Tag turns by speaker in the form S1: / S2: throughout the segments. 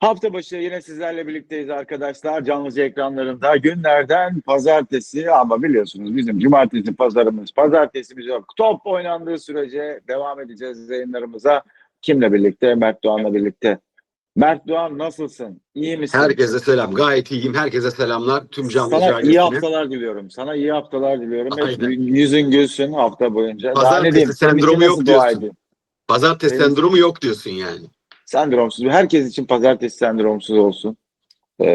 S1: Hafta başı yine sizlerle birlikteyiz arkadaşlar. Canlıca ekranlarında günlerden pazartesi ama biliyorsunuz bizim cumartesi pazarımız, pazartesimiz yok. Top oynandığı sürece devam edeceğiz yayınlarımıza. Kimle birlikte? Mert Doğan'la birlikte. Mert Doğan nasılsın? İyi misin?
S2: Herkese selam. Gayet iyiyim. Herkese selamlar. Tüm canlı
S1: Sana iyi
S2: ailesine.
S1: haftalar diliyorum. Sana iyi haftalar diliyorum.
S2: Aynen.
S1: yüzün gülsün hafta boyunca.
S2: Pazartesi sendromu yok diyorsun. Pazartesi sendromu yok diyorsun yani.
S1: Sendromsuz. Herkes için pazartesi sendromsuz olsun. Ee,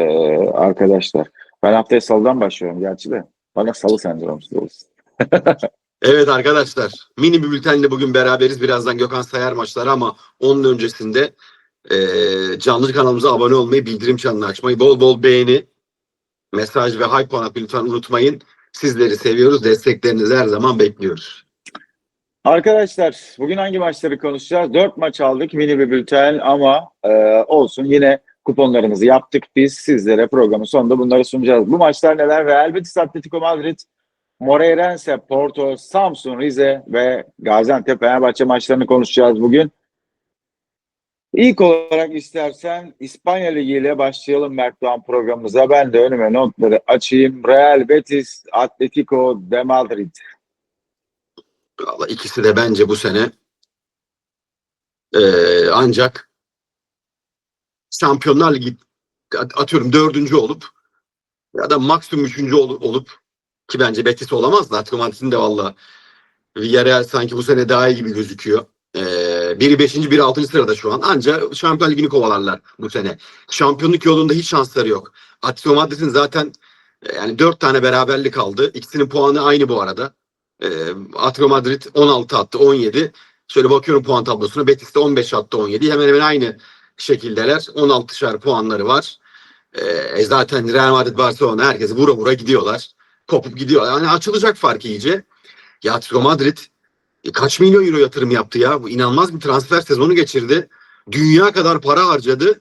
S1: arkadaşlar. Ben haftaya salıdan başlıyorum gerçi de. Bana salı sendromsuz olsun.
S2: Evet arkadaşlar. Mini bir bültenle bugün beraberiz. Birazdan Gökhan sayar maçları ama onun öncesinde eee canlı kanalımıza abone olmayı, bildirim çanını açmayı, bol bol beğeni, mesaj ve hype lütfen unutmayın. Sizleri seviyoruz. Desteklerinizi her zaman bekliyoruz.
S1: Arkadaşlar bugün hangi maçları konuşacağız? Dört maç aldık mini bir bülten ama e, olsun yine kuponlarımızı yaptık biz sizlere programın sonunda bunları sunacağız. Bu maçlar neler? Real Betis Atletico Madrid, Moreirense, Porto, Samsun, Rize ve Gaziantep Fenerbahçe maçlarını konuşacağız bugün. İlk olarak istersen İspanya Ligi ile başlayalım Mert Doğan programımıza. Ben de önüme notları açayım. Real Betis, Atletico de Madrid.
S2: Vallahi ikisi de bence bu sene eee, ancak Şampiyonlar Ligi at- atıyorum dördüncü olup ya da maksimum üçüncü ol- olup ki bence Betis olamaz da Atletico de valla Villarreal sanki bu sene daha iyi gibi gözüküyor. Ee, biri beşinci, biri altıncı sırada şu an. Anca Şampiyon Ligi'ni kovalarlar bu sene. Şampiyonluk yolunda hiç şansları yok. Atletico Madrid'in zaten yani dört tane beraberlik aldı. İkisinin puanı aynı bu arada. Ee, Atletico Madrid 16 attı, 17. Şöyle bakıyorum puan tablosuna. Betis de 15 attı, 17. Hemen hemen aynı şekildeler. 16'şar puanları var. Ee, zaten Real Madrid, Barcelona herkes vura vura gidiyorlar. Kopup gidiyor. Yani açılacak fark iyice. Ya Atletico Madrid e, kaç milyon euro yatırım yaptı ya? Bu inanılmaz bir transfer sezonu geçirdi. Dünya kadar para harcadı.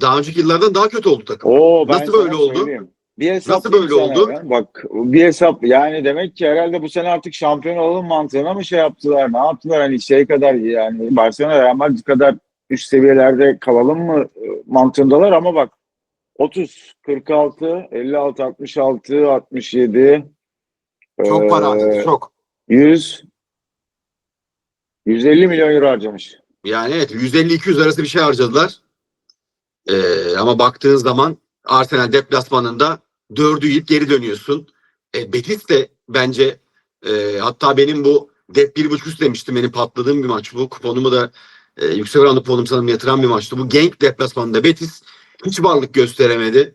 S2: Daha önceki yıllardan daha kötü oldu takım.
S1: Oo,
S2: Nasıl böyle oldu?
S1: söyleyeyim. Bir hesap
S2: Nasıl böyle oldu?
S1: ya. Bak bir hesap yani demek ki herhalde bu sene artık şampiyon olalım mantığına mı şey yaptılar? Ne yaptılar? Hani şey kadar yani Barcelona Real Madrid kadar üst seviyelerde kalalım mı e, mantığındalar ama bak 30, 46, 56, 66, 67
S2: Çok para
S1: e,
S2: harcadı çok.
S1: 100 150 milyon euro harcamış.
S2: Yani evet 150-200 arası bir şey harcadılar. Ee, ama baktığın zaman Arsenal deplasmanında dördü yiyip geri dönüyorsun. E, Betis de bence e, hatta benim bu dep bir buçuk üst demiştim. Benim patladığım bir maç bu. Kuponumu da e, yüksek oranlı kuponumu sanırım yatıran bir maçtı. Bu Genk deplasmanında Betis hiç varlık gösteremedi.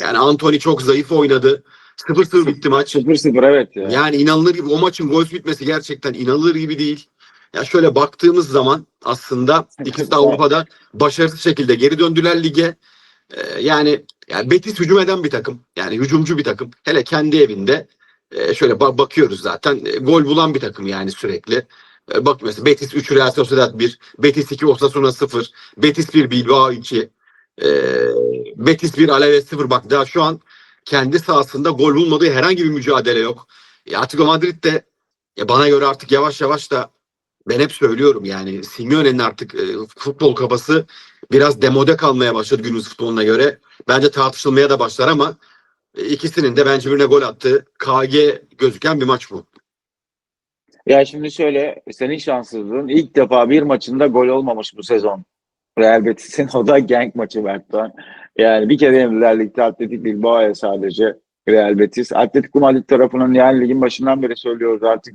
S2: Yani Anthony çok zayıf oynadı. 0-0 bitti maç.
S1: 0-0 evet ya.
S2: Yani inanılır gibi o maçın gol bitmesi gerçekten inanılır gibi değil. Ya şöyle baktığımız zaman aslında ikisi de Avrupa'da başarısız şekilde geri döndüler lige. Ee, yani, yani Betis hücum eden bir takım. Yani hücumcu bir takım. Hele kendi evinde e, şöyle ba- bakıyoruz zaten. E, gol bulan bir takım yani sürekli. E, bak mesela Betis 3 Real Sociedad 1, Betis 2 Osasuna 0, Betis 1 Bilbao 2, e, Betis 1 Alaves 0. Bak daha şu an kendi sahasında gol bulmadığı herhangi bir mücadele yok. E, Atletico Madrid de e, bana göre artık yavaş yavaş da ben hep söylüyorum yani Simeone'nin artık e, futbol kafası biraz demode kalmaya başladı günümüz futboluna göre. Bence tartışılmaya da başlar ama e, ikisinin de bence birine gol attığı KG gözüken bir maç bu.
S1: Ya şimdi şöyle senin şanssızlığın ilk defa bir maçında gol olmamış bu sezon. Real Betis'in o da Genk maçı Berk'tan. Yani bir kere yenildiler ligde Atletik Bilbao'ya sadece Real Betis. Atletico Madrid tarafının yani ligin başından beri söylüyoruz artık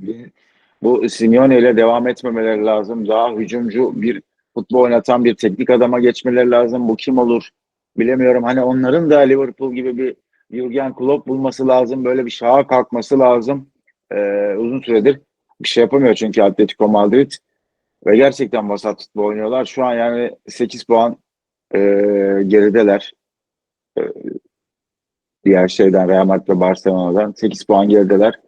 S1: bu Simeone ile devam etmemeleri lazım. Daha hücumcu bir futbol oynatan bir teknik adama geçmeleri lazım. Bu kim olur bilemiyorum. Hani onların da Liverpool gibi bir Jurgen Klopp bulması lazım. Böyle bir şaha kalkması lazım. Ee, uzun süredir bir şey yapamıyor çünkü Atletico Madrid ve gerçekten vasat futbol oynuyorlar. Şu an yani 8 puan e, gerideler. E, diğer şeyden Real Madrid ve Barcelona'dan 8 puan gerideler.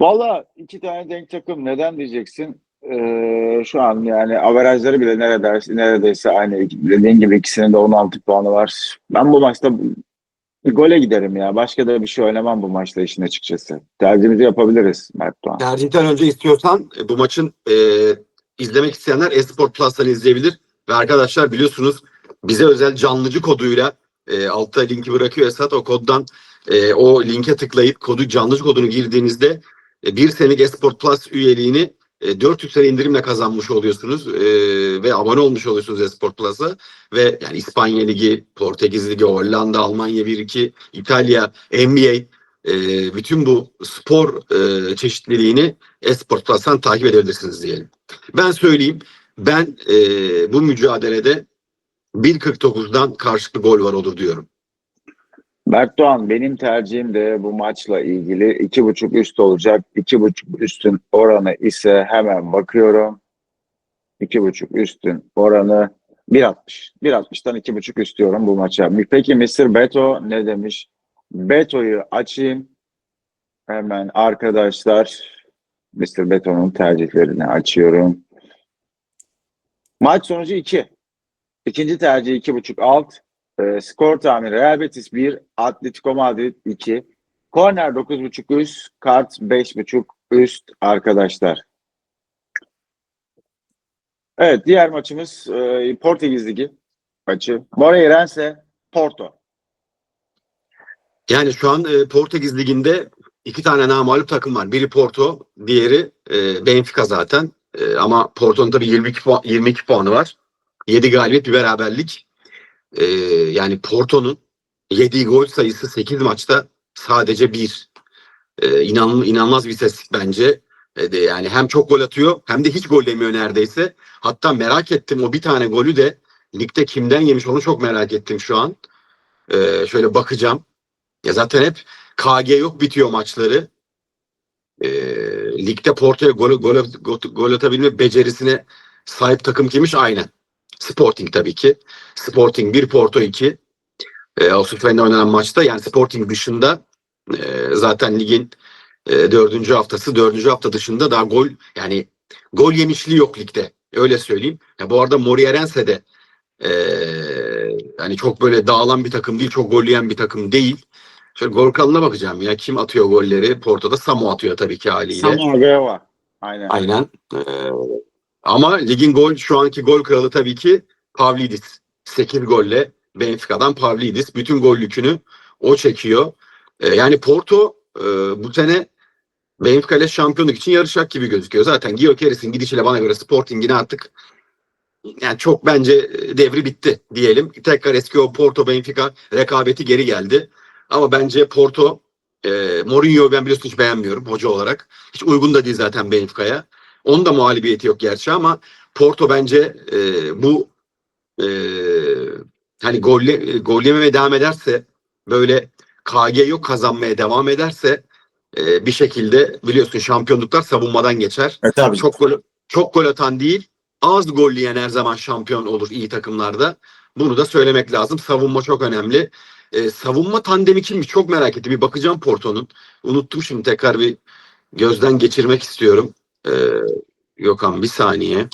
S1: Valla iki tane denk takım neden diyeceksin? E, şu an yani averajları bile neredeyse, neredeyse aynı. Dediğin gibi ikisinin de 16 puanı var. Ben bu maçta gole giderim ya. Başka da bir şey oynamam bu maçta işin açıkçası. Tercihimizi yapabiliriz Mert Doğan.
S2: Tercihten önce istiyorsan e, bu maçın e, izlemek isteyenler Esport Plus'tan izleyebilir. Ve arkadaşlar biliyorsunuz bize özel canlıcı koduyla e, altta linki bırakıyor Esat. O koddan e, o linke tıklayıp kodu canlıcı kodunu girdiğinizde e, bir senelik Esport Plus üyeliğini e, 400 lira indirimle kazanmış oluyorsunuz e, ve abone olmuş oluyorsunuz Esport Plus'a ve yani İspanya Ligi, Portekiz Ligi, Hollanda, Almanya 1-2, İtalya, NBA e, bütün bu spor e, çeşitliliğini Esport Plus'tan takip edebilirsiniz diyelim. Ben söyleyeyim ben e, bu mücadelede 1.49'dan karşılıklı gol var olur diyorum.
S1: Mert Doğan benim tercihim de bu maçla ilgili iki buçuk üst olacak. İki buçuk üstün oranı ise hemen bakıyorum. İki buçuk üstün oranı 1.60. 1.60'dan iki buçuk üst diyorum bu maça. Peki Mr. Beto ne demiş? Beto'yu açayım. Hemen arkadaşlar Mr. Beto'nun tercihlerini açıyorum. Maç sonucu 2. İkinci tercih 2.5 alt. E, skor tahmini Real Betis 1, Atletico Madrid 2. Korner 9.5 üst, kart 5.5 üst arkadaşlar. Evet diğer maçımız e, Portekiz Ligi maçı. Moreirense Porto.
S2: Yani şu an e, Portekiz Ligi'nde iki tane namalip takım var. Biri Porto, diğeri e, Benfica zaten. E, ama Porto'nun tabii 22, puan, 22 puanı var. 7 galibiyet bir beraberlik. E, yani Porto'nun yediği gol sayısı 8 maçta sadece 1. E, inan, inanılmaz bir istatistik bence. E, de yani hem çok gol atıyor hem de hiç gol yemiyor neredeyse. Hatta merak ettim o bir tane golü de ligde kimden yemiş onu çok merak ettim şu an. E, şöyle bakacağım. Ya zaten hep KG yok bitiyor maçları. E, ligde Porto'ya gol, gol, gol, gol atabilme becerisine sahip takım kimmiş? Aynen. Sporting tabii ki. Sporting 1, Porto 2. E, Avusturya'da oynanan maçta yani Sporting dışında e, zaten ligin e, dördüncü haftası. Dördüncü hafta dışında daha gol yani gol yemişliği yok ligde. Öyle söyleyeyim. Ya bu arada Morierense de e, hani çok böyle dağılan bir takım değil. Çok gol yiyen bir takım değil. Şöyle gol kralına bakacağım ya. Kim atıyor golleri? Porto'da Samu atıyor tabii ki haliyle.
S1: Samu Agüero. Aynen.
S2: Aynen. Ee, ama ligin gol şu anki gol kralı tabii ki Pavlidis. 8 golle Benfica'dan Pavlidis. Bütün gol yükünü o çekiyor. Ee, yani Porto e, bu sene Benfica ile şampiyonluk için yarışacak gibi gözüküyor. Zaten Gyökeres'in gidişiyle bana göre Sporting'in artık yani çok bence devri bitti diyelim. Tekrar eski o Porto Benfica rekabeti geri geldi. Ama bence Porto e, Mourinho'yu ben biliyorsun hiç beğenmiyorum hoca olarak. Hiç uygun da değil zaten Benfica'ya. Onun da muhalibiyeti yok gerçi ama Porto bence e, bu e, hani golle, gol yememeye devam ederse böyle KG yok kazanmaya devam ederse e, bir şekilde biliyorsun şampiyonluklar savunmadan geçer.
S1: E, tabii.
S2: Çok gol çok gol atan değil, az gol yiyen her zaman şampiyon olur iyi takımlarda. Bunu da söylemek lazım. Savunma çok önemli. Ee, savunma tandemi kimmiş çok merak ettim. Bir bakacağım Porto'nun. Unuttum şimdi tekrar bir gözden geçirmek istiyorum. Ee, Gökhan bir saniye.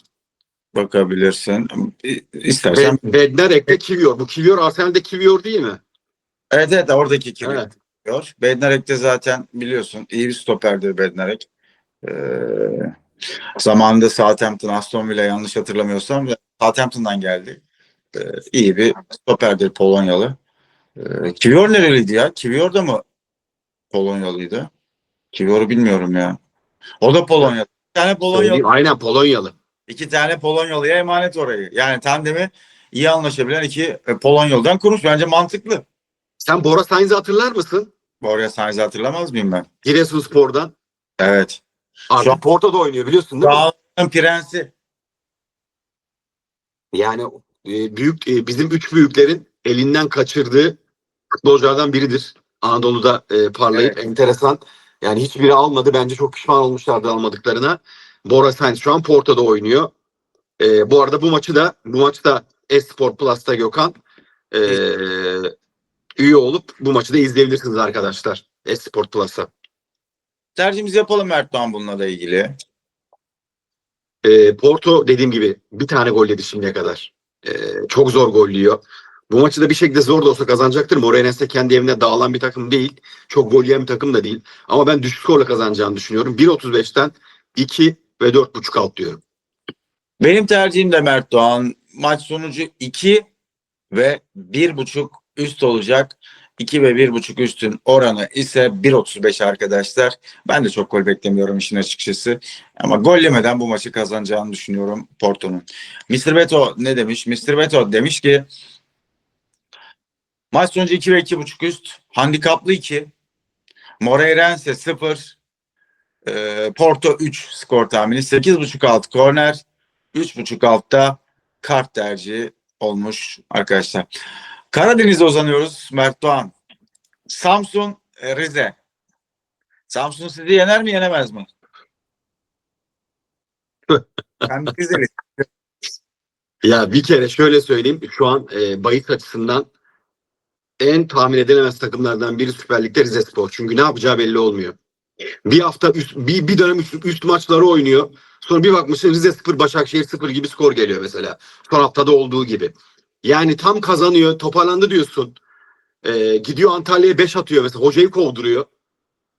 S1: Bakabilirsin. İstersen.
S2: Be Bednarek'te Kivior. Bu Kivior Arsenal'de Kivior değil mi?
S1: Evet evet oradaki kim
S2: Evet.
S1: Bednarek de zaten biliyorsun iyi bir stoperdir Bednarek. Ee, zamanında Southampton, Aston Villa yanlış hatırlamıyorsam Southampton'dan geldi. Ee, iyi bir stoperdir Polonyalı. Ee, Kivior nereliydi ya? Kivior da mı Polonyalıydı? Kivior'u bilmiyorum ya. O da Polonyalı. Tane Polonyalı.
S2: Aynen Polonyalı.
S1: iki tane Polonyalıya emanet orayı. Yani tandemi iyi anlaşabilen iki e, Polonyalı'dan kurmuş. Bence mantıklı.
S2: Sen Bora Sainz'i hatırlar mısın?
S1: Borja Sainz'i hatırlamaz mıyım ben?
S2: Giresunspor'dan.
S1: Evet. Şu an-
S2: Porto'da oynuyor biliyorsun değil mi?
S1: Dağların prensi.
S2: Yani e, büyük e, bizim üç büyüklerin elinden kaçırdığı futbolculardan biridir. Anadolu'da e, parlayıp enteresan. Yani hiçbiri almadı. Bence çok pişman olmuşlardı almadıklarına. Bora Sainz şu an Porto'da oynuyor. E, bu arada bu maçı da bu maçta Esport Plus'ta Gökhan e, üye olup bu maçı da izleyebilirsiniz arkadaşlar. Esport Plus'a.
S1: Tercihimizi yapalım Mert Doğan bununla da ilgili.
S2: E, Porto dediğim gibi bir tane gol yedi şimdiye kadar. E, çok zor gol yiyor. Bu maçı da bir şekilde zor da olsa kazanacaktır. Moreirense de kendi evine dağılan bir takım değil. Çok gol yiyen bir takım da değil. Ama ben düşük skorla kazanacağını düşünüyorum. 1.35'ten 2 ve 4.5 alt diyorum.
S1: Benim tercihim de Mert Doğan. Maç sonucu 2 ve bir buçuk üst olacak. 2 ve bir buçuk üstün oranı ise 1.35 arkadaşlar. Ben de çok gol beklemiyorum işin açıkçası. Ama gol yemeden bu maçı kazanacağını düşünüyorum Porto'nun. Mr. Beto ne demiş? Mr. Beto demiş ki maç sonucu 2 ve 2.5 üst. Handikaplı 2. Moreirense 0. Ee, Porto 3 skor tahmini. 8.5 alt korner. 3.5 altta kart tercihi olmuş arkadaşlar. Karadeniz'e uzanıyoruz. Mert Doğan. Samsun, e, Rize. Samsun sizi yener mi yenemez mi? ben Rize'li.
S2: Ya bir kere şöyle söyleyeyim. Şu an e, bahis açısından en tahmin edilemez takımlardan biri Süper Lig'de Rize Spor. Çünkü ne yapacağı belli olmuyor. Bir hafta üst, bir, bir dönem üst, üst maçları oynuyor. Sonra bir bakmışsın Rize 0 Başakşehir 0 gibi skor geliyor mesela. Son haftada olduğu gibi. Yani tam kazanıyor, toparlandı diyorsun. E, gidiyor Antalya'ya 5 atıyor mesela. Hocayı kovduruyor.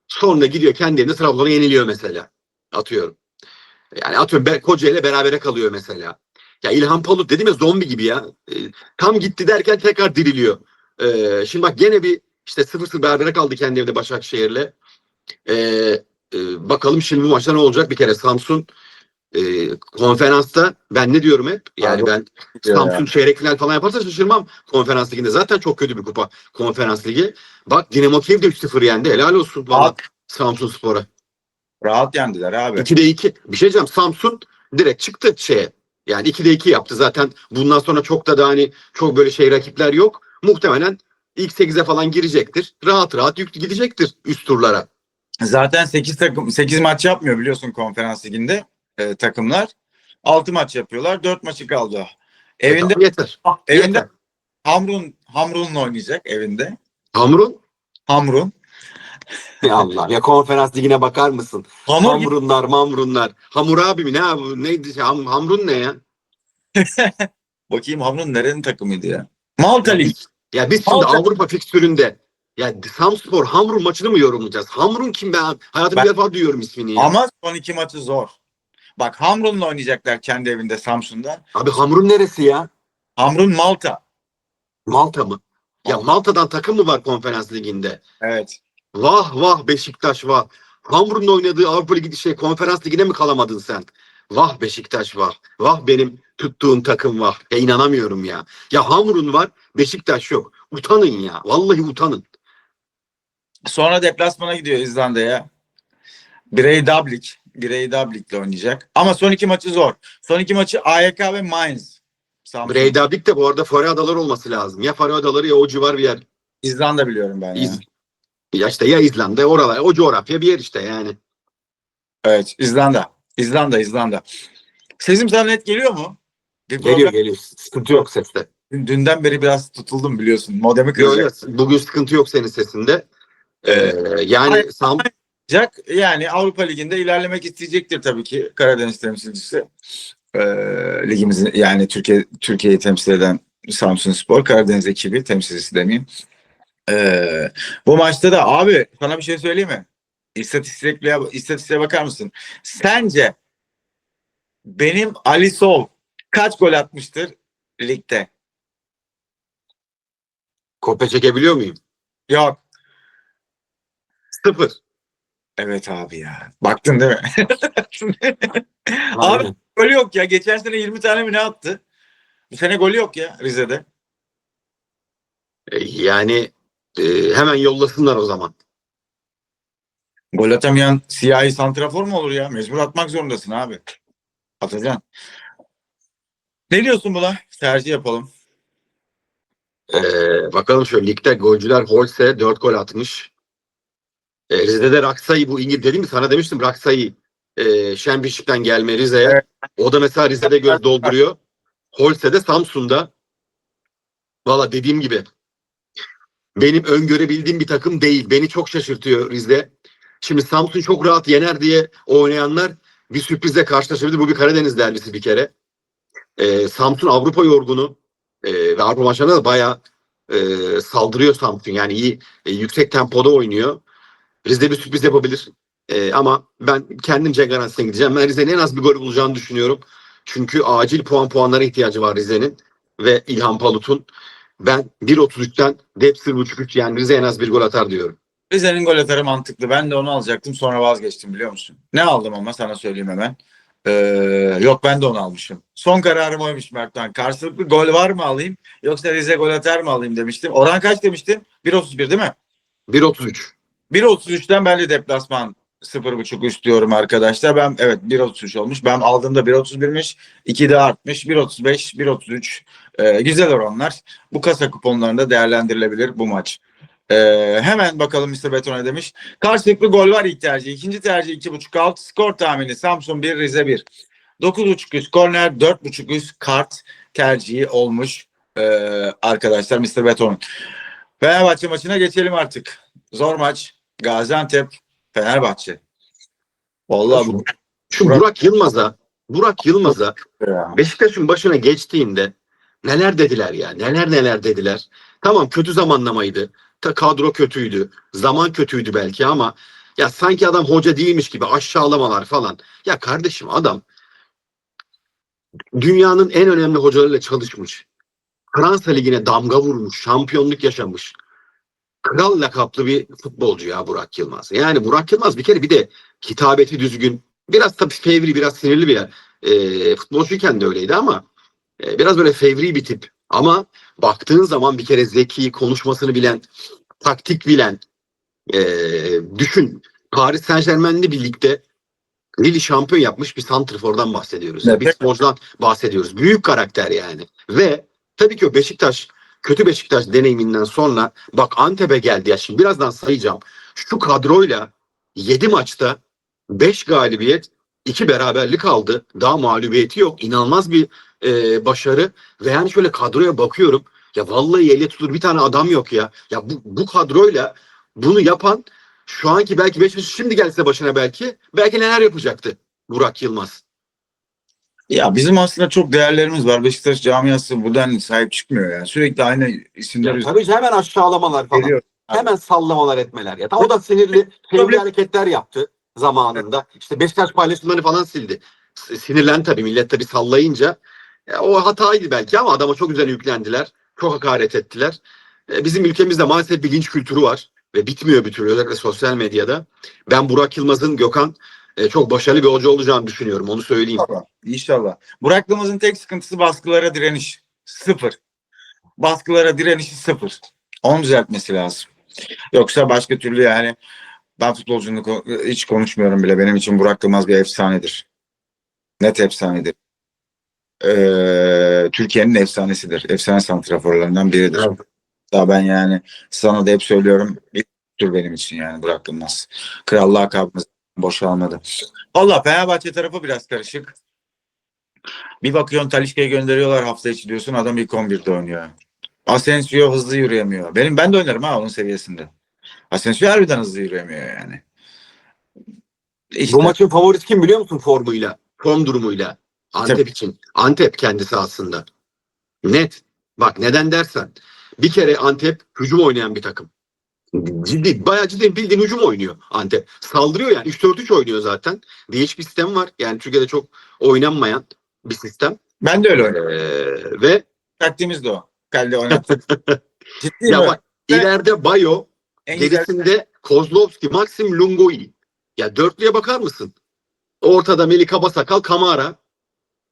S2: Sonra gidiyor kendi evinde Trabzon'a yeniliyor mesela. Atıyorum. Yani atıyorum Koca ile berabere kalıyor mesela. Ya İlhan Palut dedim ya zombi gibi ya. E, tam gitti derken tekrar diriliyor. E, şimdi bak gene bir işte 0-0 berabere kaldı kendi evde Başakşehir'le. E, e, bakalım şimdi bu maçta ne olacak? Bir kere Samsun e, konferansta ben ne diyorum hep? Yani
S1: Abi,
S2: ben Samsun çeyrek final falan yaparsa şaşırmam konferans liginde. Zaten çok kötü bir kupa konferans ligi. Bak Dinamo Kiev de 3-0 yendi. Helal olsun.
S1: Rahat,
S2: Samsun Spor'a.
S1: rahat yendiler abi.
S2: 2'de 2. Bir şey diyeceğim. Samsun direkt çıktı şeye. Yani 2'de 2 yaptı. Zaten bundan sonra çok da da hani çok böyle şey rakipler yok. Muhtemelen ilk 8'e falan girecektir. Rahat rahat yük gidecektir üst turlara.
S1: Zaten 8 takım 8 maç yapmıyor biliyorsun konferans liginde e, takımlar. 6 maç yapıyorlar. 4 maçı kaldı. Evinde
S2: Tamam, yeter.
S1: evinde
S2: Yeter.
S1: Hamrun Hamrun'la oynayacak evinde.
S2: Hamrun.
S1: Hamrun.
S2: Ya Allah ya konferans ligine bakar mısın?
S1: Hamur gibi
S2: Hamrunlar, mamrunlar. Hamur abi mi ne abi? Neydi? Ham, hamrun ne ya?
S1: bakayım Hamrun nerenin takımıydı ya? Malta
S2: biz, ya biz şimdi
S1: Malta-
S2: Avrupa fikstüründe ya Samspor Hamrun maçını mı yorumlayacağız? Hamrun kim ben? Hayatımda bir defa duyuyorum ismini ya.
S1: Ama son iki maçı zor. Bak Hamrun'la oynayacaklar kendi evinde Samsun'da.
S2: Abi Hamrun neresi ya?
S1: Hamrun Malta.
S2: Malta mı? Ya
S1: Malta.
S2: Malta'dan takım mı var konferans liginde?
S1: Evet.
S2: Vah vah Beşiktaş vah. Hamrun'un oynadığı Avrupa Ligi şey konferans ligine mi kalamadın sen? Vah Beşiktaş vah. Vah benim tuttuğum takım vah. Ya inanamıyorum ya. Ya Hamrun var Beşiktaş yok. Utanın ya. Vallahi utanın.
S1: Sonra deplasmana gidiyor İzlanda'ya. Birey Dablik. Birey Dablik'le oynayacak. Ama son iki maçı zor. Son iki maçı AYK ve Mainz. Samsun.
S2: Breidablik de bu arada Faroe Adaları olması lazım. Ya Faroe Adaları ya o civar bir yer.
S1: İzlanda biliyorum ben. Ya.
S2: İz, ya işte ya İzlanda oralar o coğrafya bir yer işte yani.
S1: Evet İzlanda. İzlanda İzlanda. Sesim sana net geliyor mu? Bir
S2: Geliyor
S1: problem-
S2: geliyor. Sıkıntı yok seste.
S1: Dün- Dünden beri biraz tutuldum biliyorsun. Modemi
S2: Yok,
S1: kıracak.
S2: yok, bugün sıkıntı yok senin sesinde. Ee, yani Sam
S1: Yani Avrupa Ligi'nde ilerlemek isteyecektir tabii ki Karadeniz temsilcisi. Ee, ligimizin yani Türkiye Türkiye'yi temsil eden Samsun Spor Karadeniz ekibi temsilcisi demeyeyim. Ee, bu maçta da abi sana bir şey söyleyeyim mi? İstatistiğe, istatistiğe bakar mısın? Sence benim Ali Sol kaç gol atmıştır ligde?
S2: kopya çekebiliyor muyum?
S1: Yok.
S2: Sıfır.
S1: Evet abi ya. Baktın değil mi? Abi golü yok ya. Geçen sene 20 tane mi ne attı? Bu sene golü yok ya Rize'de.
S2: Ee, Yani e, hemen yollasınlar o zaman.
S1: Gol atamayan siyahi santrafor mu olur ya? Mecbur atmak zorundasın abi. Atacaksın. Ne diyorsun buna? Tercih yapalım.
S2: Ee, bakalım şöyle ligde golcüler Holse 4 gol atmış. Ee, Rize'de Raksayı bu İngiliz dedim mi sana demiştim Raksayı e, Şembişik'ten gelme Rize'ye.
S1: Evet.
S2: O da mesela Rize'de göz dolduruyor. Holse de Samsun'da. Valla dediğim gibi benim öngörebildiğim bir takım değil. Beni çok şaşırtıyor Rize. Şimdi Samsun çok rahat yener diye oynayanlar bir sürprizle karşılaşabilir. Bu bir Karadeniz derbisi bir kere. Ee, Samsun Avrupa yorgunu ee, ve Avrupa maçlarında da bayağı e, saldırıyor Samsun. Yani iyi e, yüksek tempoda oynuyor. Rize bir sürpriz yapabilir. E, ama ben kendimce garantisine gideceğim. Ben Rize'nin en az bir gol bulacağını düşünüyorum. Çünkü acil puan puanlara ihtiyacı var Rize'nin ve İlhan Palut'un. Ben 1.33'ten Depsi 1.5-3 yani Rize en az bir gol atar diyorum.
S1: Rize'nin gol atarı mantıklı. Ben de onu alacaktım sonra vazgeçtim biliyor musun? Ne aldım ama sana söyleyeyim hemen. Ee, yok ben de onu almışım. Son kararım oymuş Mert'ten. Karşılıklı gol var mı alayım yoksa Rize gol atar mı alayım demiştim. Oran kaç demiştin? 1.31 değil mi?
S2: 1.33.
S1: 1.33'ten ben de deplasman 0.5 üst diyorum arkadaşlar. Ben evet 1.33 olmuş. Ben aldığımda 1.31'miş. 2 de artmış. 1.35, 1.33. Ee, güzel oranlar. Bu kasa kuponlarında değerlendirilebilir bu maç. Ee, hemen bakalım Mr. Beton ne demiş. Karşılıklı gol var ilk tercih. İkinci tercih 2.5 alt. Skor tahmini Samsun 1, Rize 1. 9.5 üst korner, 4.5 üst kart tercihi olmuş ee, arkadaşlar Mr. Beton. Fenerbahçe maçına geçelim artık. Zor maç. Gaziantep, Fenerbahçe. Vallahi bu
S2: Şu
S1: Burak-
S2: Burak Yılmaz'a Burak Yılmaz'a. Beşiktaş'ın başına geçtiğinde neler dediler ya neler neler dediler. Tamam kötü zamanlamaydı. Ta kadro kötüydü. Zaman kötüydü belki ama ya sanki adam hoca değilmiş gibi aşağılamalar falan. Ya kardeşim adam dünyanın en önemli hocalarıyla çalışmış. Fransa Ligi'ne damga vurmuş. Şampiyonluk yaşamış. Kral lakaplı bir futbolcu ya Burak Yılmaz. Yani Burak Yılmaz bir kere bir de hitabeti düzgün. Biraz tabii fevri, biraz sinirli bir e, futbolcuyken de öyleydi ama e, biraz böyle fevri bir tip. Ama baktığın zaman bir kere zeki, konuşmasını bilen, taktik bilen, e, düşün Paris Saint Germain'li birlikte Lille şampiyon yapmış bir santrfordan bahsediyoruz.
S1: Evet.
S2: Bir futbolcudan bahsediyoruz. Büyük karakter yani. Ve tabii ki o Beşiktaş, kötü Beşiktaş deneyiminden sonra bak Antep'e geldi ya şimdi birazdan sayacağım. Şu kadroyla 7 maçta 5 galibiyet, 2 beraberlik aldı. Daha mağlubiyeti yok. İnanılmaz bir e, başarı. Ve yani şöyle kadroya bakıyorum. Ya vallahi elle tutulur bir tane adam yok ya. Ya bu, bu kadroyla bunu yapan şu anki belki Beşiktaş şimdi gelse başına belki belki neler yapacaktı Burak Yılmaz.
S1: Ya bizim aslında çok değerlerimiz var. Beşiktaş camiası bu denli sahip çıkmıyor yani. Sürekli aynı isimler
S2: Ya tabii ki hemen aşağılamalar falan.
S1: geliyor.
S2: Hemen sallamalar etmeler. Ya o da sinirli, sinirli hareketler yaptı zamanında. İşte Beşiktaş paylaşımlarını falan sildi. Sinirlen tabii millet tabii sallayınca. Ya o hataydı belki ama adama çok güzel yüklendiler. Çok hakaret ettiler. E, bizim ülkemizde maalesef bir linç kültürü var. Ve bitmiyor bir türlü özellikle sosyal medyada. Ben Burak Yılmaz'ın Gökhan e, çok başarılı bir hoca olacağını düşünüyorum. Onu söyleyeyim.
S1: İnşallah. İnşallah. Burak Yılmaz'ın tek sıkıntısı baskılara direniş. Sıfır. Baskılara direnişi sıfır. Onu düzeltmesi lazım. Yoksa başka türlü yani ben futbolcunu hiç konuşmuyorum bile. Benim için Burak Yılmaz bir efsanedir. Net efsanedir. Ee, Türkiye'nin efsanesidir. Efsane santraforlarından biridir.
S2: Evet.
S1: Daha ben yani sana da hep söylüyorum. Bir tür benim için yani Burak Yılmaz. Krallığa kabımız boşalmadı. Valla Fenerbahçe tarafı biraz karışık. Bir bakıyorsun Talişka'yı gönderiyorlar hafta içi diyorsun adam ilk 11'de oynuyor. Asensio hızlı yürüyemiyor. Benim ben de oynarım ha onun seviyesinde. Asensio harbiden hızlı yürüyemiyor yani. İşte
S2: Bu maçın favorisi kim biliyor musun formuyla? Form durumuyla. Antep için. Antep kendisi aslında. Net. Bak neden dersen. Bir kere Antep hücum oynayan bir takım. Ciddi, bayağı ciddi bildiğin hücum oynuyor Antep. Saldırıyor yani. 3-4-3 oynuyor zaten. Değişik bir sistem var. Yani Türkiye'de çok oynanmayan bir sistem.
S1: ben de öyle oynuyorum.
S2: Ee, ve
S1: Taktiğimiz de o. Kalede oynattık. Ciddi
S2: ya
S1: mi?
S2: bak ileride Bayo,
S1: En güzel
S2: gerisinde Kozlovski, Maxim Lungoyi. Ya dörtlüye bakar mısın? Ortada Melika Basakal, Kamara.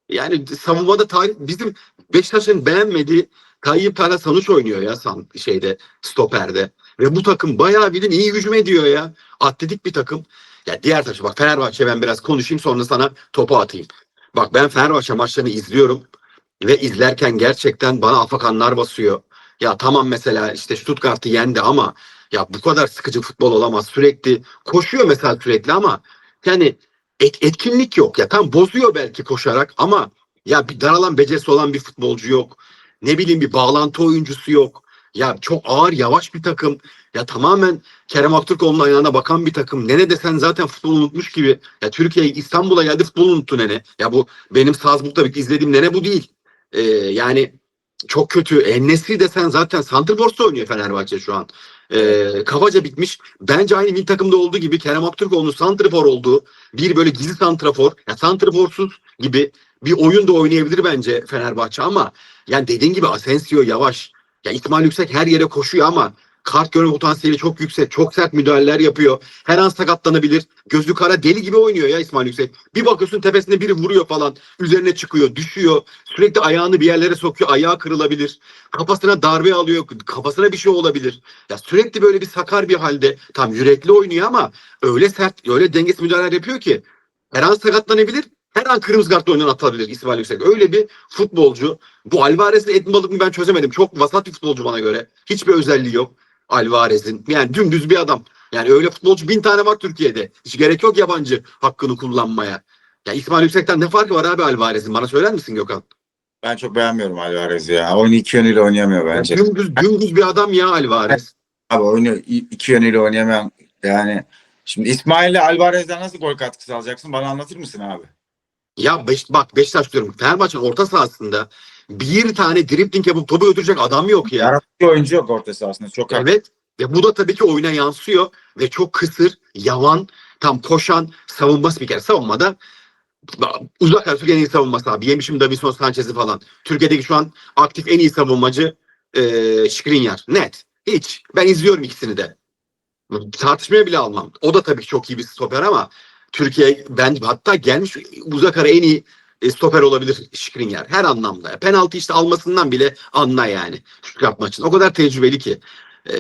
S2: Yani savunmada tarih bizim Beşiktaş'ın beğenmediği Tayyip Tala Sanuç oynuyor ya san, şeyde stoperde. Ve bu takım bayağı bilin iyi hücum ediyor ya. Atletik bir takım. Ya diğer tarafı bak Fenerbahçe ben biraz konuşayım sonra sana topu atayım. Bak ben Fenerbahçe maçlarını izliyorum ve izlerken gerçekten bana afakanlar basıyor. Ya tamam mesela işte Stuttgart'ı yendi ama ya bu kadar sıkıcı futbol olamaz. Sürekli koşuyor mesela sürekli ama yani et- etkinlik yok. Ya tam bozuyor belki koşarak ama ya bir daralan becerisi olan bir futbolcu yok. Ne bileyim bir bağlantı oyuncusu yok. Ya çok ağır yavaş bir takım. Ya tamamen Kerem Aktürkoğlu'nun ayağına bakan bir takım. Nene desen zaten futbolu unutmuş gibi. Ya Türkiye İstanbul'a geldi futbolu unuttu Nene. Ya bu benim Salzburg'da izlediğim Nene bu değil. Ee, yani çok kötü. Ennesi desen zaten Santrfor'da oynuyor Fenerbahçe şu an. Ee, kafaca bitmiş. Bence aynı milli takımda olduğu gibi Kerem Aktürkoğlu'nun santrafor olduğu bir böyle gizli santrafor, ya santraforsuz gibi bir oyun da oynayabilir bence Fenerbahçe ama yani dediğin gibi Asensio yavaş. Ya İsmail Yüksek her yere koşuyor ama kart görme potansiyeli çok yüksek. Çok sert müdahaleler yapıyor. Her an sakatlanabilir. Gözü kara deli gibi oynuyor ya İsmail Yüksek. Bir bakıyorsun tepesinde biri vuruyor falan. Üzerine çıkıyor, düşüyor. Sürekli ayağını bir yerlere sokuyor. Ayağı kırılabilir. Kafasına darbe alıyor. Kafasına bir şey olabilir. Ya sürekli böyle bir sakar bir halde. Tam yürekli oynuyor ama öyle sert, öyle dengesiz müdahaleler yapıyor ki her an sakatlanabilir. Her an kırmızı kartla oyundan atılabilir İsmail Yüksek. Öyle bir futbolcu. Bu Alvarez'in etmi balık mı ben çözemedim. Çok vasat bir futbolcu bana göre. Hiçbir özelliği yok Alvarez'in. Yani dümdüz bir adam. Yani öyle futbolcu bin tane var Türkiye'de. Hiç gerek yok yabancı hakkını kullanmaya. Ya İsmail Yüksek'ten ne farkı var abi Alvarez'in? Bana söyler misin Gökhan?
S1: Ben çok beğenmiyorum Alvarez'i ya. Oyunu iki yönüyle oynayamıyor bence.
S2: Dümdüz, dümdüz bir adam ya Alvarez.
S1: Abi oyunu iki yönüyle oynayamam. Yani şimdi İsmail'le Alvarez'den nasıl gol katkısı alacaksın? Bana anlatır mısın abi?
S2: Ya beş, bak Beşiktaş diyorum. Fenerbahçe'nin orta sahasında bir tane dribling yapıp topu götürecek adam yok ya.
S1: Yaratıcı oyuncu yok orta sahasında. Çok.
S2: Evet. Ve bu da tabii ki oyuna yansıyor ve çok kısır, yavan, tam koşan, savunması bir kere savunmada uzak arası en iyi savunması abi. Yemişim Davison Sanchez'i falan. Türkiye'deki şu an aktif en iyi savunmacı e, Skriniar. Net. Hiç. Ben izliyorum ikisini de. Tartışmaya bile almam. O da tabii çok iyi bir stoper ama Türkiye ben hatta gelmiş uzak ara en iyi e, stoper olabilir Skriniar. Her anlamda. Penaltı işte almasından bile anla yani. Stuttgart maçın. O kadar tecrübeli ki. E,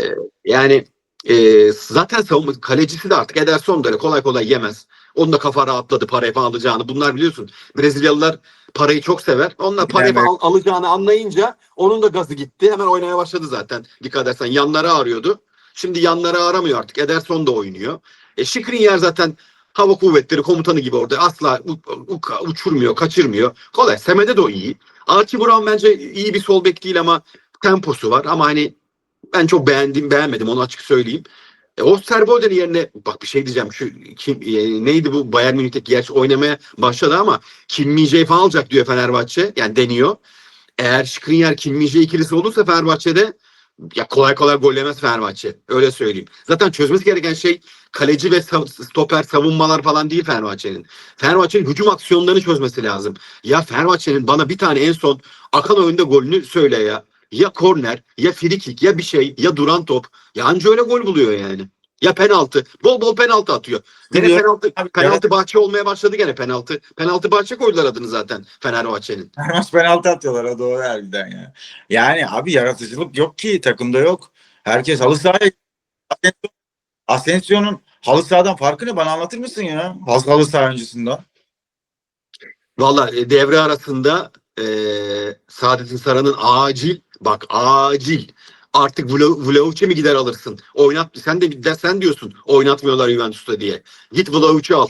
S2: yani e, zaten savunma kalecisi de artık Ederson da kolay kolay yemez. Onun da kafa rahatladı parayı falan alacağını. Bunlar biliyorsun Brezilyalılar parayı çok sever. Onlar parayı
S1: Evet.
S2: al- alacağını anlayınca onun da gazı gitti. Hemen oynamaya başladı zaten. Dikkat edersen yanları ağrıyordu. Şimdi yanları aramıyor artık. Ederson da oynuyor. E Skriniar zaten hava kuvvetleri komutanı gibi orada asla uçurmuyor, kaçırmıyor. Kolay. Semede de o iyi. Archie Brown bence iyi bir sol bek değil ama temposu var ama hani ben çok beğendim, beğenmedim onu açık söyleyeyim. E, Osterwolde'nin yerine bak bir şey diyeceğim. Şu kim e, neydi bu Bayern Münih'teki gerçi oynamaya başladı ama Kim Min-jae falan alacak diyor Fenerbahçe. Yani deniyor. Eğer Skriniar Kim Min-jae ikilisi olursa Fenerbahçe'de ya kolay kolay gol yemez Fenerbahçe. Öyle söyleyeyim. Zaten çözmesi gereken şey kaleci ve stoper savunmalar falan değil Fenerbahçe'nin. Fenerbahçe'nin hücum aksiyonlarını çözmesi lazım. Ya Fenerbahçe'nin bana bir tane en son akan oyunda golünü söyle ya. Ya korner, ya frikik, ya bir şey, ya duran top. Ya anca öyle gol buluyor yani. Ya penaltı. Bol bol penaltı atıyor. Gene
S1: Biliyor.
S2: penaltı,
S1: Abi,
S2: penaltı bahçe olmaya başladı gene penaltı. Penaltı bahçe koydular adını zaten Fenerbahçe'nin.
S1: Her maç penaltı atıyorlar o doğru harbiden ya. Yani abi yaratıcılık yok ki takımda yok. Herkes halı sahaya Asensio- Asensio'nun halı sahadan farkı ne? Bana anlatır mısın ya? Halı, halı saha öncesinden.
S2: Valla e, devre arasında e, Saadettin Saran'ın acil bak acil artık Vla- Vlahovic'e mi gider alırsın? Oynat sen de sen diyorsun oynatmıyorlar Juventus'ta diye. Git Vlahovic'i al.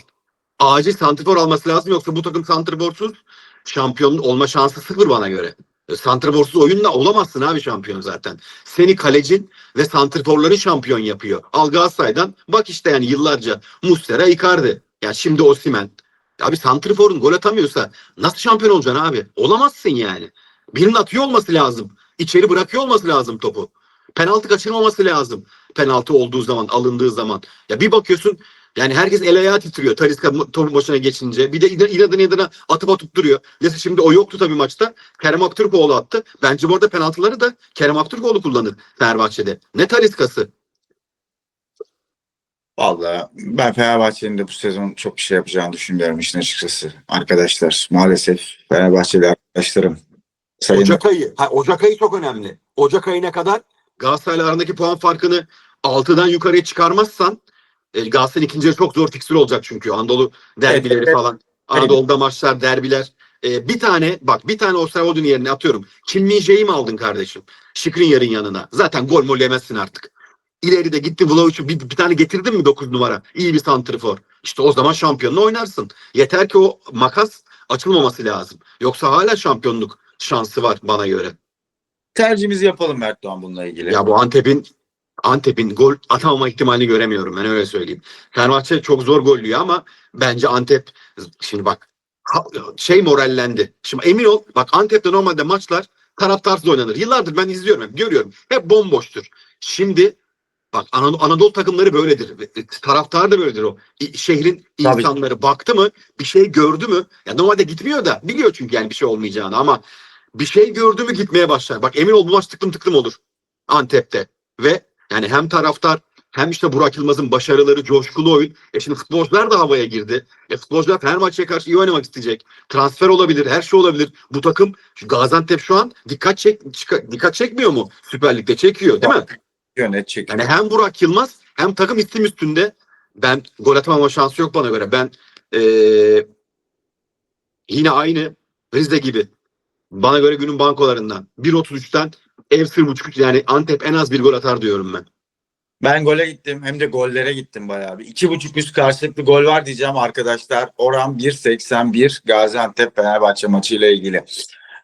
S2: Acil santrfor alması lazım yoksa bu takım santrforsuz şampiyon olma şansı sıfır bana göre. E, Santrforsuz oyunla olamazsın abi şampiyon zaten. Seni kalecin ve santrforların şampiyon yapıyor. Al Galatasaray'dan bak işte yani yıllarca Muslera, Icardi. Ya şimdi Osimhen. Abi santriforun gol atamıyorsa nasıl şampiyon olacaksın abi? Olamazsın yani. Birinin atıyor olması lazım. İçeri bırakıyor olması lazım topu. Penaltı kaçırmaması lazım. Penaltı olduğu zaman, alındığı zaman. Ya bir bakıyorsun yani herkes el ayağı titriyor. Talisca topun başına geçince. Bir de inad- inadına inadına atıp atıp duruyor. Neyse şimdi o yoktu tabii maçta. Kerem Aktürkoğlu attı. Bence bu arada penaltıları da Kerem Aktürkoğlu kullanır Fenerbahçe'de. Ne Talisca'sı?
S1: Vallahi ben Fenerbahçe'nin de bu sezon çok bir şey yapacağını düşünmüyorum işin açıkçası. Arkadaşlar maalesef Fenerbahçeli arkadaşlarım sayın
S2: Ocak ayı. Ha, Ocak ayı çok önemli. Ocak ayına kadar Galatasaray'la arasındaki puan farkını 6'dan yukarıya çıkarmazsan e, Galatasaray'ın ikinci yarı çok zor fiksür olacak çünkü. Anadolu derbileri
S1: Evet, evet.
S2: falan. Anadolu'da maçlar, derbiler. E, bir tane bak bir tane Osterwold'un yerine atıyorum. Kim Min-jae'yi mi aldın kardeşim? Skriniar'ın yanına. Zaten gol mol yemezsin artık. İleride gitti Vlahovic'i bir, bir tane getirdin mi 9 numara? İyi bir santrifor. İşte o zaman şampiyonla oynarsın. Yeter ki o makas açılmaması lazım. Yoksa hala şampiyonluk şansı var bana göre.
S1: tercihimizi yapalım Mert Doğan bununla ilgili.
S2: Ya bu Antep'in Antep'in gol atamama ihtimalini göremiyorum ben öyle söyleyeyim. Fenerbahçe çok zor gollüyor ama bence Antep şimdi bak şey morallendi. Şimdi emin ol bak Antep'te normalde maçlar taraftarsız oynanır. Yıllardır ben izliyorum hep görüyorum. Hep bomboştur. Şimdi bak Anadolu, Anadolu takımları böyledir. Ve Taraftar da böyledir o. Şehrin
S1: Tabii.
S2: insanları baktı mı bir şey gördü mü? Ya normalde gitmiyor da biliyor çünkü yani bir şey olmayacağını ama bir şey gördü mü gitmeye başlar. Bak emin ol bu maç tıklım tıklım olur Antep'te. Ve yani hem taraftar hem işte Burak Yılmaz'ın başarıları, coşkulu oyun. E şimdi futbolcular da havaya girdi. E futbolcular Fenerbahçe'ye karşı iyi oynamak isteyecek. Transfer olabilir, her şey olabilir. Bu takım şu Gaziantep şu an dikkat çek çıka- dikkat çekmiyor mu? Süper Lig'de çekiyor değil mi?
S1: Yönet çekiyor.
S2: Yani hem Burak Yılmaz hem takım istim üstünde. Ben gol atamama şansı yok bana göre. Ben eee, yine aynı Rize gibi bana göre günün bankolarından 1.33'ten ev sır buçuk yani Antep en az bir gol atar diyorum ben.
S1: Ben gole gittim hem de gollere gittim bayağı bir. İki buçuk üst karşılıklı gol var diyeceğim arkadaşlar. Oran 1.81 Gaziantep Fenerbahçe maçıyla ilgili.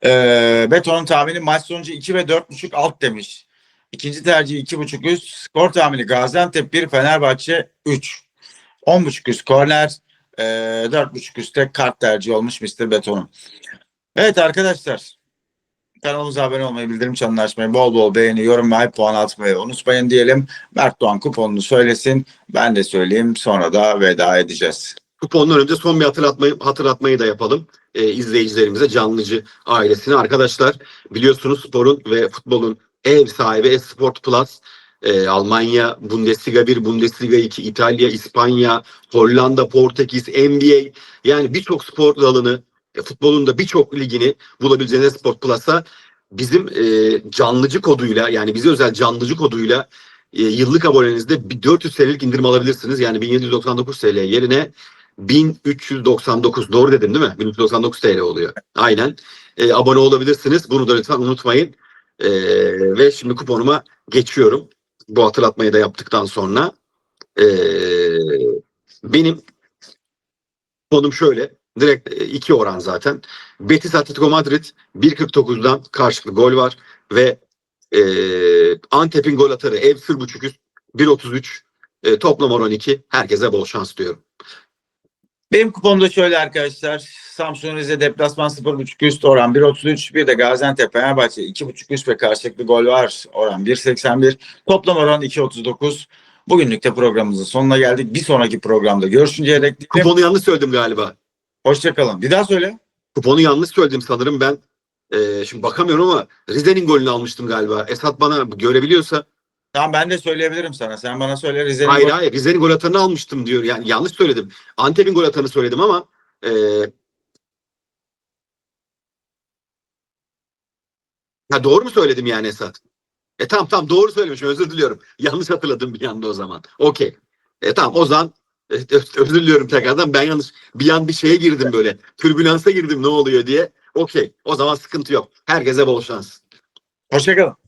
S1: Ee, Beton'un tahmini maç sonucu 2 ve 4.5 alt demiş. İkinci tercih 2.5 üst. Skor tahmini Gaziantep 1 Fenerbahçe 3. 10.5 üst korner. Ee, 4.5 üstte kart tercih olmuş Mr. Beton'un. Evet arkadaşlar. Kanalımıza abone olmayı, bildirim çanını açmayı, bol bol beğeni, yorum ve puan atmayı unutmayın diyelim. Mert Doğan kuponunu söylesin. Ben de söyleyeyim. Sonra da veda edeceğiz.
S2: Kupondan önce son bir hatırlatmayı, hatırlatmayı da yapalım. Ee, izleyicilerimize, Canlıcı ailesine. Arkadaşlar biliyorsunuz sporun ve futbolun ev sahibi Esport Plus. Ee, Almanya, Bundesliga 1, Bundesliga 2, İtalya, İspanya, Hollanda, Portekiz, NBA. Yani birçok spor dalını, e, futbolun da birçok ligini bulabileceğiniz Esport Plus'a bizim e, canlıcı koduyla yani bize özel canlıcı koduyla e, yıllık abonenizde bir 400 TL'lik indirim alabilirsiniz. Yani 1799 TL yerine 1399 doğru dedim değil mi? 1399 TL oluyor. Aynen. E, abone olabilirsiniz. Bunu da lütfen unutmayın. E, ve şimdi kuponuma geçiyorum. Bu hatırlatmayı da yaptıktan sonra. E, benim kuponum şöyle. Direkt e, iki oran zaten. Betis Atletico Madrid 1.49'dan karşılıklı gol var ve e, Antep'in gol atarı ev sır buçuk üst 1.33 e, toplam oran 2. Herkese bol şans diyorum.
S1: Benim kuponum da şöyle arkadaşlar. Samsun Rize deplasman 0.5 üst oran 1.33. Bir de Gaziantep Fenerbahçe 2.5 üst ve karşılıklı gol var. Oran 1.81. Toplam oran 2.39. Bugünlük de programımızın sonuna geldik. Bir sonraki programda görüşünceye dek.
S2: Kuponu yanlış söyledim galiba.
S1: Hoşçakalın. Bir daha söyle.
S2: Kuponu yanlış söyledim sanırım ben. e, şimdi bakamıyorum ama Rize'nin golünü almıştım galiba. Esat bana görebiliyorsa.
S1: Tamam ben de söyleyebilirim sana. Sen bana söyle Rize'nin
S2: Hayır
S1: gol-
S2: hayır Rize'nin gol atanını almıştım diyor. Yani yanlış söyledim. Antep'in gol atanı söyledim ama e, ha, doğru mu söyledim yani Esat? E tamam tamam doğru söylemişim özür diliyorum. Yanlış hatırladım bir anda o zaman. Okey. E tamam o zaman özür diliyorum tekrardan. Ben yanlış bir an bir şeye girdim böyle. Türbülansa girdim ne oluyor diye. Okey. O zaman sıkıntı yok. Herkese bol şans.
S1: Hoşçakalın.